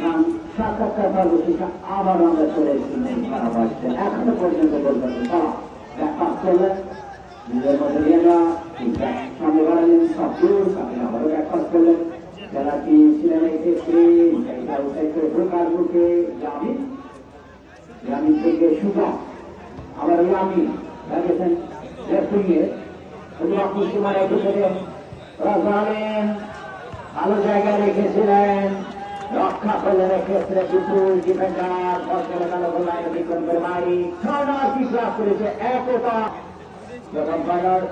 খান সাক্ষাৎকার সর্বশেষে আবার আমরা চলে এসেছি এখনও পর্যন্ত বলবেন তারা ব্যাপার নিজের মধ্যে নিয়ে নেওয়া সামনে বাড়ালেন সব দূর তাকে আবারও ব্যাপার করলেন যারা কি ছিলেন এই ক্ষেত্রে ঢোকার মুখে জামিন? জামিন থেকে সুগা আবার লামি দেখেছেন লেফটিংয়ে ভালো জায়গায় রেখেছিলেন। রক্ষা করলেন এক্ষেত্রে বিপুল ডিফেন্ডার গেল গোলায় বিক্রম করে মারি ছয় পিস করেছে একতা ফাইনাল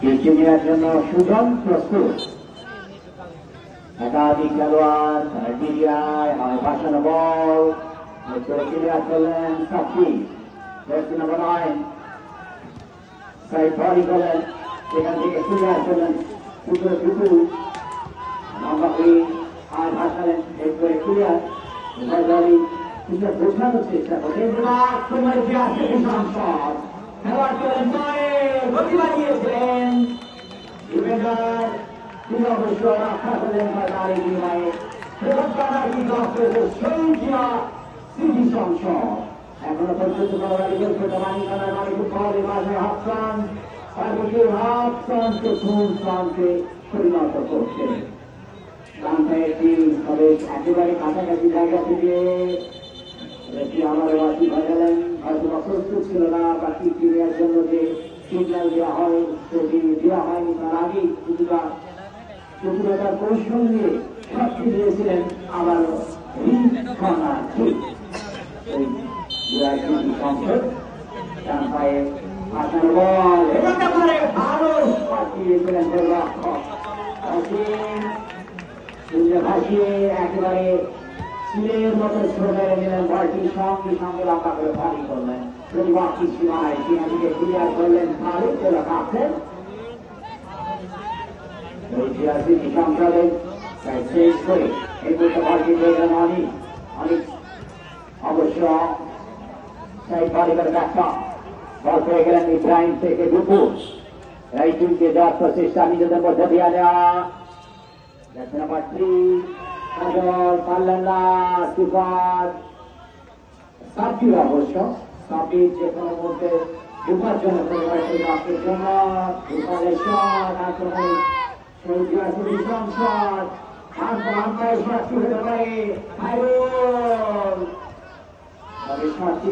পিছিয়ে নেওয়ার জন্য সুজন প্রস্তুত। একাধিক খেলোয়াড় নাইজেরিয়ায় বাসানো বল ক্লিয়ার করলেন সাক্ষী জার্সি নম্বর নয় সাইড ভরি করলেন সেখান থেকে ক্লিয়ার করলেন উত্তরে বিপুল লম্বাকি আর ভাসালেন করে ক্লিয়ার উভয় কিন্তু বোঝানোর চেষ্টা করলেন সময় যে ভীষণ শট খেলোয়াড় করলেন নয় গতি বাড়িয়েছিলেন ডিফেন্ডার তিনি অবশ্য রক্ষা করলেন বিনিময়ে প্রবর্তনা কি করেছে সেই জিয়া সিটি সংসদ এখনও পর্যন্ত বাঙালি খেলছে মানিকানার মানিক ফলে মাঝে হাফসান সর্বশেষ হাফসানকে খুন স্থানকে পরিণত করছে গানটাইটি তবে ছিল না বাকি টিমের জন্য দেওয়া হয় দেওয়া হয়নি তার আগেই কিছুটা চতুরতার নিয়ে সাক্ষী দিয়েছিলেন আমার ঠিক এই বিআইসিটি সংসদ ডান পায়ে আসার বল এটাতে পারে ভালো পাঠিয়েছিলেন গোলরক্ষক অসীম সুন্দর ভাসিয়ে একেবারে সিলের মতো মেরে নিলেন বলটি সঙ্গে সঙ্গে লম্বা করে ভারী করলেন প্রতিপক্ষী সীমায় অনেক অবশ্য সেই পরিবার ব্যাখ্যা বল পেয়ে গেলেন ইব্রাহিম থেকে দুপুর। এই টিমকে প্রচেষ্টা নিজেদের মধ্যে দিয়ে দেওয়া। নাম্বার অবশ্য সাবজির যে কোনো মধ্যে ঢুকার পরিবারের তবে Então, aqui